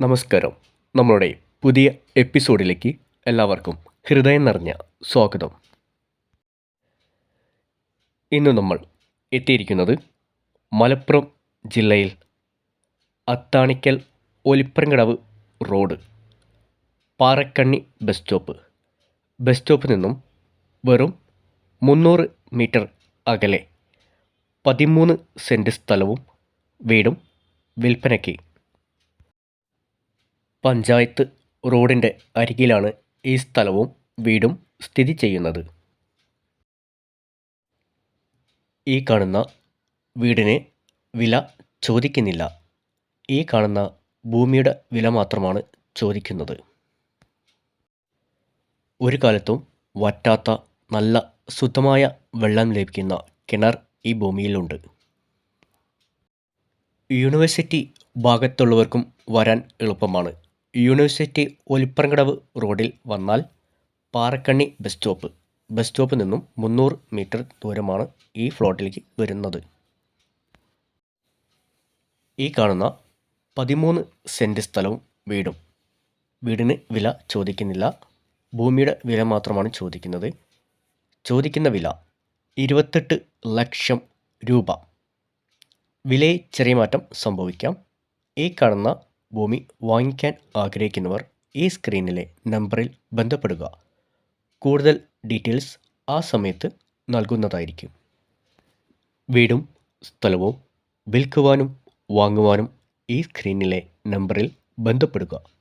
നമസ്കാരം. നമ്മളുടെ പുതിയ എപ്പിസോഡിലേക്ക് എല്ലാവർക്കും ഹൃദയം നിറഞ്ഞ സ്വാഗതം. ഇന്ന് നമ്മൾ എത്തിയിരിക്കുന്നത് മലപ്പുറം ജില്ലയിൽ Athanikkal Olipparamkadavu road Parakkanni bus stop. Bus സ്റ്റോപ്പിൽ നിന്നും വെറും മുന്നൂറ് മീറ്റർ അകലെ പതിമൂന്ന് സെന്റ് സ്ഥലവും വീടും വിൽപ്പനയ്ക്ക് പഞ്ചായത്ത് റോഡിന്റെ അരികിലാണ് ഈ സ്ഥലവും വീടും സ്ഥിതി ചെയ്യുന്നത്. ഈ കാണുന്ന വീടിന് വില ചോദിക്കുന്നില്ല. ഈ കാണുന്ന ഭൂമിയുടെ വില മാത്രമാണ് ചോദിക്കുന്നത്. ഒരു കാലത്തും വറ്റാത്ത നല്ല ശുദ്ധമായ വെള്ളം ലഭിക്കുന്ന കിണർ ഈ ഭൂമിയിലുണ്ട്. യൂണിവേഴ്സിറ്റി ഭാഗത്തുള്ളവർക്കും വരാൻ എളുപ്പമാണ്. യൂണിവേഴ്സിറ്റി ഒലിപ്പറങ്കടവ് റോഡിൽ വന്നാൽ പാറക്കണ്ണി ബസ് സ്റ്റോപ്പ്. ബസ് സ്റ്റോപ്പിൽ നിന്നും മുന്നൂറ് മീറ്റർ ദൂരമാണ് ഈ ഫ്ലോട്ടിലേക്ക് വരുന്നത്. ഈ കാണുന്ന പതിമൂന്ന് സെന്റ് സ്ഥലവും വീടും. വീടിന് വില ചോദിക്കുന്നില്ല. ഭൂമിയുടെ വില മാത്രമാണ് ചോദിക്കുന്നത്. ചോദിക്കുന്ന വില ഇരുപത്തെട്ട് ലക്ഷം രൂപ. വിലയിൽ ചെറിയ മാറ്റം സംഭവിക്കാം. ഈ കാണുന്ന ഭൂമി വാങ്ങിക്കാൻ ആഗ്രഹിക്കുന്നവർ ഈ സ്ക്രീനിലെ നമ്പറിൽ ബന്ധപ്പെടുക. കൂടുതൽ ഡീറ്റെയിൽസ് ആ സമയത്ത് നൽകുന്നതായിരിക്കും. വീടും സ്ഥലവും വിൽക്കുവാനും വാങ്ങുവാനും ഈ സ്ക്രീനിലെ നമ്പറിൽ ബന്ധപ്പെടുക.